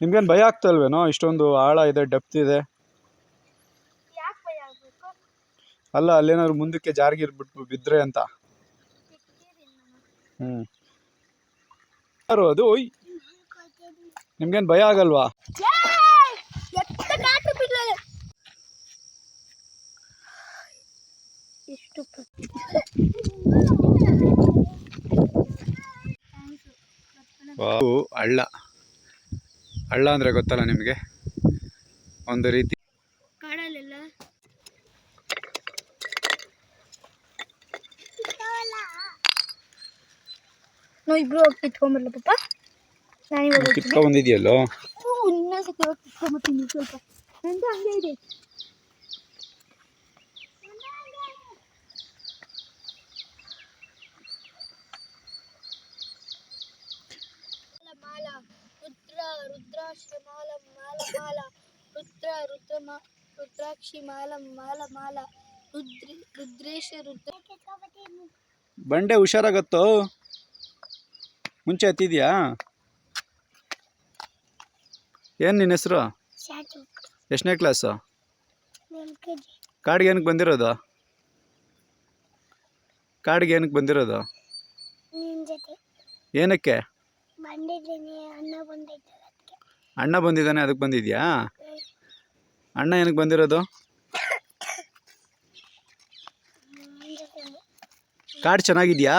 ನಿಮ್ಗೇನು ಭಯ ಆಗ್ತಲ್ವೇನೋ ಇಷ್ಟೊಂದು ಆಳ ಇದೆ ಡೆಪ್ತ್ ಇದೆ. ಯಾಕೆ ಭಯ ಆಗ್ಬೇಕು? ಅಲ್ಲ ಅಲ್ಲೇನಾದ್ರು ಮುಂದಕ್ಕೆ ಜಾರಿಗಿರ್ಬಿಟ್ಟು ಬಿದ್ದರೆ ಅಂತ. ಹ್ಞೂ ಯಾರು ಅದು? ಓಯ್! ನಿಮ್ಗೇನು ಭಯ ಆಗಲ್ವಾ? ಹಳ್ಳ ಹಳ್ಳ ಅಂದ್ರೆ ಗೊತ್ತಲ್ಲ ನಿಮಗೆ? ಒಂದು ರೀತಿ ಕಾಡಲ್ಲೆಲ್ಲ? ನಾವು ಇಬ್ರು ಹೋಗಿ ಪಾಪ ನಾನು ಇವಾಗ ಸ್ವಲ್ಪ. ನಂದು ಹಂಗೆ ಇದೆ ಮಾಲ ರುದ್ರ ರುದ್ರಾಕ್ಷಿ ಮಾಲ ಮಾಲ ಮಾಲ ರುದ್ರ ರುದ್ರ ರುದ್ರಾಕ್ಷಿ ಮಾಲ ಮಾಲ ಮಾಲ ರುದ್ರಿ ರುದ್ರೇಶ ರುದ್ರ. ಬಂಡೆ ಹುಷಾರಾಗತ್ತೋ? ಮುಂಚೆ ಹತ್ತಿದ್ಯಾ? ಏನು ನಿನ್ನ ಹೆಸರು? ಎಷ್ಟನೇ ಕ್ಲಾಸು ಕಾಡಿಗೆ ಏನಕ್ಕೆ ಬಂದಿರೋದು? ಕಾಡಿಗೆ ಏನಕ್ಕೆ ಬಂದಿರೋದು? ಏನಕ್ಕೆ? ಬಂದಿದ್ದೀನಿ ಅಣ್ಣ ಬಂದಿದ್ದ. ಅದಕ್ಕೆ ಅಣ್ಣ ಬಂದಿದ್ದಾನೆ ಅದಕ್ಕೆ ಬಂದಿದ್ಯಾ? ಅಣ್ಣ ಏನಕ್ಕೆ ಬಂದಿರೋದು? ಕಾಡು ಚೆನ್ನಾಗಿದ್ಯಾ?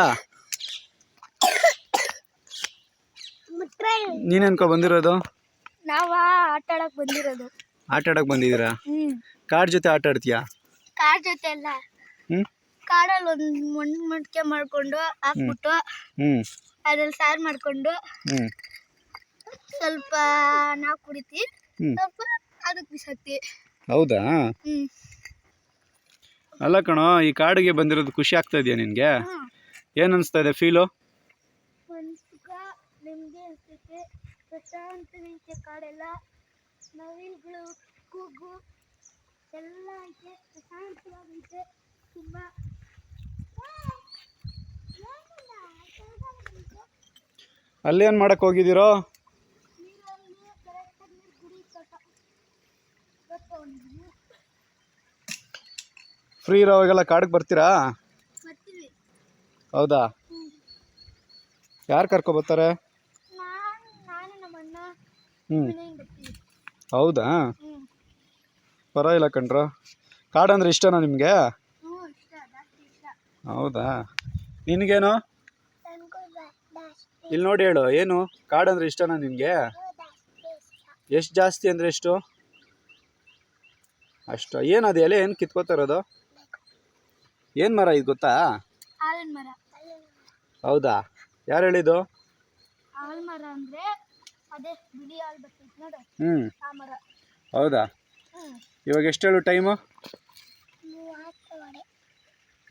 ನೀನು ಅನ್ಕೊ ಬಂದಿರೋದು? ನಾವು ಆಟ ಆಡಕ್ ಬಂದಿರೋದು. ಆಟ ಆಡಕ್ಕೆ ಬಂದಿದ್ದೀರಾ? ಹ್ಮ್. ಕಾಡ್ ಜೊತೆ ಆಟ ಆಡ್ತೀಯಾ? ಕಾರ್ ಜೊತೆ ಅಲ್ಲ. ಹ್ಞೂ ಕಾಡಲ್ಲಿ ಒಂದು ಮಣ್ಣು ಮಡಿಕೆ ಮಾಡ್ಕೊಂಡು ಹಾಕ್ಬಿಟ್ಟು ಹ್ಞೂ ಅದ್ರಲ್ಲಿ ಸಾರ್ ಮಾಡ್ಕೊಂಡು ಹ್ಞೂ ಸ್ವಲ್ಪ ನಾವು ಕುಡಿತೀವಿ ಸ್ವಲ್ಪ ಅದಕ್ಕೆ ಹೌದಾ? ಅಲ್ಲ ಕಣೋ ಈ ಕಾಡಿಗೆ ಬಂದಿರೋದು ಖುಷಿ ಆಗ್ತಾ ಇದೆಯಾ ನಿನಗೆ? ಏನು ಅನಿಸ್ತಾ ಇದೆ ಫೀಲು ಒಂದು ಸುಖ ನೆಮ್ಮದಿ ಅನ್ಸುತ್ತೆ. ಪ್ರಶಾಂತವಾಗೈತೆ ಕಾಡೆಲ್ಲ ನವಿಲುಗಳು ಕೂಗು ಎಲ್ಲ ಐತೆ. ಪ್ರಶಾಂತವಾಗೈತೆ ತುಂಬ. ಅಲ್ಲಿ ಏನು ಮಾಡಕ್ಕೆ ಹೋಗಿದ್ದೀರೋ? ಫ್ರೀ ಇರೋವಾಗೆಲ್ಲ ಕಾಡಿಗೆ ಬರ್ತೀರಾ? ಹೌದಾ? ಯಾರು ಕರ್ಕೊ ಬರ್ತಾರೆ? ಹ್ಞೂ ಹೌದಾ? ಪರವಾಗಿಲ್ಲ ಕಣ್ರ. ಕಾಡಂದ್ರೆ ಇಷ್ಟನಾ ನಿಮಗೆ? ಹೌದಾ? ನಿನಗೇನು? ಇಲ್ಲಿ ನೋಡಿ ಹೇಳು ಏನು? ಕಾಡಂದ್ರೆ ಇಷ್ಟನಾ ನಿಮಗೆ? ಎಷ್ಟು ಜಾಸ್ತಿ ಅಂದರೆ ಎಷ್ಟು? ಅಷ್ಟು ಏನು ಅದು ಎಲೆ ಏನು ಕಿತ್ಕೋತಾ ಇರೋದು? ಏನು ಮರ ಇದು ಗೊತ್ತಾ? ಮರ. ಹೌದಾ? ಯಾರು ಹೇಳಿದ್ದು? ಹ್ಮ್ ಮರ ಅಂದ್ರೆ ಅದೇ ಬಿಳಿ ಹಾಲು ಬರ್ತೈತೆ ನೋಡು. ಹ್ಞೂ ಆ ಮರ. ಹೌದಾ? ಇವಾಗ ಎಷ್ಟು ಹೇಳು ಟೈಮು? ಮೂವತ್ತುವರೆ.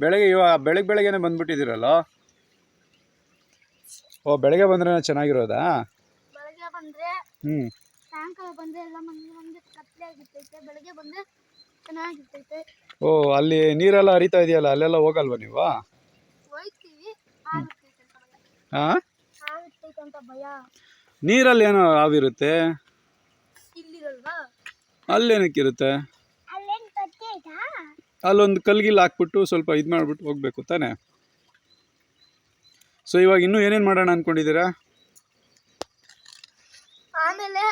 ಬೆಳಗ್ಗೆ ಇವಾಗ ಬೆಳಗ್ಗೆ ಬೆಳಗ್ಗೆನೆ ಬಂದ್ಬಿಟ್ಟಿದ್ದೀರಲ್ಲ? ಓ ಬೆಳಗ್ಗೆ ಬಂದ್ರೆ ಚೆನ್ನಾಗಿರೋದಾ? ಬೆಳಗ್ಗೆ ಬಂದ್ರೆ ಹ್ಞೂ ಸಾಯಂಕಾಲ ಬಂದ್ರೆ ಎಲ್ಲ ಮಂದಿ ಮಂದಿ ಕತ್ಲೆ ಆಗಿರ್ತೈತೆ. ಬೆಳಗ್ಗೆ ಬಂದ್ರೆ ಚೆನ್ನಾಗಿರ್ತೈತೆ. ಓ ಅಲ್ಲಿ ನೀರೆಲ್ಲ ಹರಿತಾ ಇದೆಯಲ್ಲ ಅಲ್ಲೆಲ್ಲ ಹೋಗಲ್ವಾ ನೀವು? ಹಾಂ ನೀರಲ್ಲಿ ಏನೋ ಆವಿರುತ್ತೆ ಅಲ್ಲೇನಕ್ಕಿರುತ್ತೆ? ಅಲ್ಲೊಂದು ಕಲ್ಗಿಲ್ ಹಾಕ್ಬಿಟ್ಟು ಸ್ವಲ್ಪ ಇದು ಮಾಡಿಬಿಟ್ಟು ಹೋಗ್ಬೇಕು ತಾನೆ. ಸೊ ಇವಾಗ ಇನ್ನೂ ಏನೇನು ಮಾಡೋಣ ಅಂದ್ಕೊಂಡಿದ್ದೀರಾ ಆಮೇಲೆ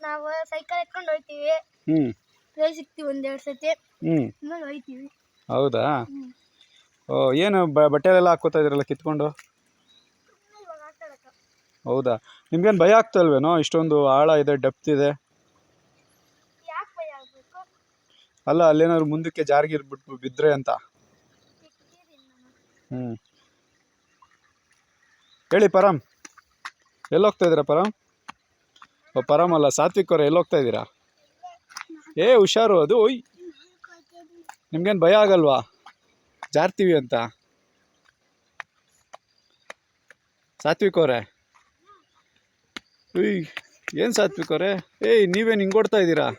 ನಾವು ಸೈಕಲ್ ಎತ್ಕೊಂಡು ಹೋಗ್ತೀವಿ ಹ್ಞೂ ಒಂದೆರಡು ಸತಿ ಹ್ಞೂ ಆಮೇಲೆ ಹೌದಾ? ಹ್ಞೂ ಓ ಏನು ಬಟ್ಟೆಲೆಲ್ಲ ಹಾಕ್ಕೋತಾ ಇದ್ರಲ್ಲ ಕಿತ್ಕೊಂಡು? ಇವಾಗ ಹೌದಾ? ನಿಮ್ಗೇನು ಭಯ ಆಗ್ತಲ್ವೇನೋ ಇಷ್ಟೊಂದು ಆಳ ಇದೆ ಡೆಪ್ತ್ ಇದೆ? ಯಾಕೆ ಭಯ ಆಗಬೇಕು? ಅಲ್ಲ ಅಲ್ಲೇನಾದ್ರು ಮುಂದಕ್ಕೆ ಜಾರ್ಗಿರ್ಬಿಟ್ಟು ಬಿದ್ರೆ ಅಂತ? ಹ್ಞೂ ಹೇಳಿ ಪರಮ್. ಎಲ್ಲೋಗ್ತಾ ಇದ್ದೀರಾ ಪರಮ್? ಓ ಪರಮ್ ಅಲ್ಲ ಸಾತ್ವಿಕ್ ಅವ್ರ ಎಲ್ಲೋಗ್ತಾ ಇದ್ದೀರಾ? ಏ, ಹುಷಾರು. ಅದು ಓಯ್. ನಿಮ್ಗೇನು ಭಯ ಆಗಲ್ವಾ? ಜಾರ್ತೀವಿ ಅಂತ. ಸಾತ್ವಿಕ್ ಅವರೇ. ಉಯ್, ಏನು ಸಾತ್ವಿಕ್ ಅವರೇ? ಏಯ್, ನೀವೇನು ಹಿಂಗೆ ಕೊಡ್ತಾ ಇದ್ದೀರಾ?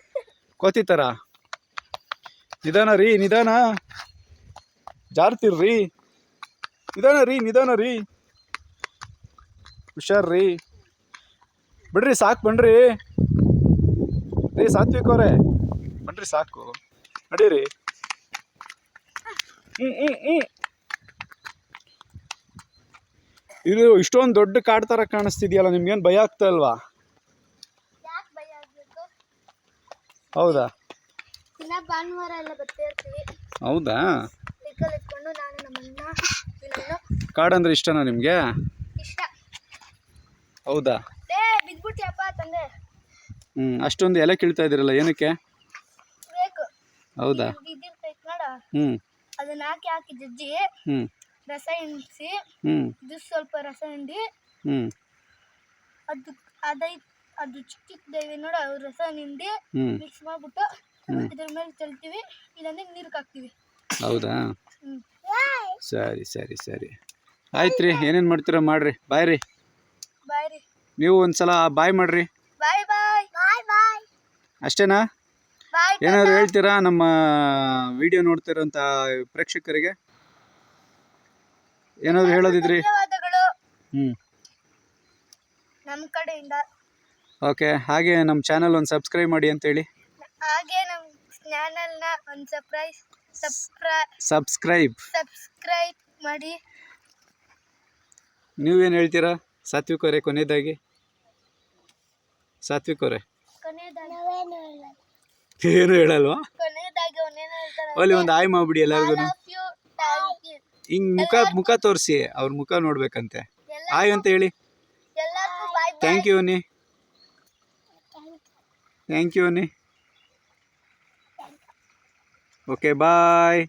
ಕೋತಿ ಥರ ನಿಧಾನ ರೀ, ನಿಧಾನ. ಜಾರ್ತಿರ್ರಿ. ನಿಧಾನ ರೀ ನಿಧಾನ ರೀ. ಹುಷಾರ್ರಿ. ಬಿಡ್ರಿ, ಸಾಕು, ಬನ್ರಿ. ರೀ ಸಾತ್ವಿಕ್ ಅವರೇ ಬನ್ರಿ ಸಾಕು. ನಡೀರಿ. ಹ್ಞೂ ಹ್ಞೂ ಹ್ಞೂ ಇದು ಇಷ್ಟೊಂದು ದೊಡ್ಡ ಕಾಡ್ ಥರ ಕಾಣಿಸ್ತಿದೆಯಲ್ಲ ನಿಮ್ಗೇನು ಭಯ ಆಗ್ತಾ ಇಲ್ವಾ? ಹೌದಾ? ದಿನ ಭಾನುವಾರ ಎಲ್ಲ ಬರ್ತಾ ಇರ್ತೀವಿ. ಹೌದಾ? ಎತ್ಕೊಂಡು ನಾನು ನಮ್ಮನ್ನ ಕಾಡಂದ್ರೆ ಇಷ್ಟನಾ ನಿಮಗೆ? ಇಷ್ಟ. ಹೌದಾ? ಏ ಬಿದ್ಬಿಟ್ಟಿಯಪ್ಪ ತಂದೆ. ಹ್ಞೂ ಅಷ್ಟೊಂದು ಎಲೆ ಕೀಳ್ತಾ ಇದ್ದೀರಲ್ಲ ಏನಕ್ಕೆ? ಬೇಕು. ಹೌದಾ? ಹ್ಞೂ ಅದನ್ನ ಹಾಕಿ ಹಾಕಿ ಜಜ್ಜಿ. ಹ್ಞೂ ರಸ ಹಿಂಡಿಸಿ. ಹ್ಞೂ ಇದು ಸ್ವಲ್ಪ ರಸ ಹಿಂಡಿ. ಹ್ಞೂ ಅದು ಅದೈ ಅದು ಚಿಕ್ಕ ಚಿಕ್ಕದೈವೆ ನೋಡು ರಸ ಹಿಂಡಿ. ಹ್ಞೂ ಮಿಕ್ಸ್ ಮಾಡ್ಬಿಟ್ಟು ಇದ್ರ ಮೇಲೆ ಚೆಲ್ತೀವಿ. ಇಲ್ಲಾಂದ್ರೆ ನೀರು ಹಾಕ್ತೀವಿ. ಹೌದಾ? ಹ್ಞೂ ಸರಿ ಸರಿ ಸರಿ. ಆಯ್ತು ರೀ ಏನೇನು ಮಾಡ್ತೀರೋ ಮಾಡಿರಿ. ಬಾಯ್ ರೀ. ಬಾಯ್ ರೀ. ನೀವು ಒಂದ್ಸಲ ಬಾಯ್ ಮಾಡಿರಿ. ಬಾಯ್ ಬಾಯ್. ಅಷ್ಟೇನಾ? ಏನಾದ್ರು ಹೇಳ್ತೀರಾ ನಮ್ಮ ವಿಡಿಯೋ ನೋಡ್ತಿರೋಂಥ ಪ್ರೇಕ್ಷಕರಿಗೆ? ಏನಾದ್ರು ಹೇಳೋದಿದ್ರಿ? ಹ್ಞೂ ನಮ್ಮ ಕಡೆಯಿಂದ. ಓಕೆ ಹಾಗೆ ನಮ್ಮ ಚಾನಲ್ ಒಂದು ಸಬ್ಸ್ಕ್ರೈಬ್ ಮಾಡಿ ಅಂತೇಳಿ. ಹಾಗೆ ನಮ್ಮ ಚಾನಲ್ನ ಒಂದು ಸರ್ಪ್ರೈಸ್ ಸಬ್ಸ್ಕ್ರೈಬ್. ಸಬ್ಸ್ಕ್ರೈಬ್ ಮಾಡಿ. ನೀವೇನು ಹೇಳ್ತೀರಾ? ಸಾತ್ವಿಕ್ ಅವರೇ ಕೊನೆಯದಾಗಿ. ಸಾತ್ವಿಕ್ ಅವರೇ. ಏನು ಹೇಳಲ್ವಾ ಅಲ್ಲಿ ಒಂದು ಆಯ್ ಮಾಡ್ಬಿಡಿ ಎಲ್ಲರಿಗೂ ಹಿಂಗ್ ಮುಖ ಮುಖ ತೋರಿಸಿ ಅವ್ರ ಮುಖ ನೋಡ್ಬೇಕಂತೆ. ಆಯ್ ಅಂತ ಹೇಳಿ. ಥ್ಯಾಂಕ್ ಯು ನೀ ಥ್ಯಾಂಕ್ ಯು ನೀ ಓಕೆ ಬಾಯ್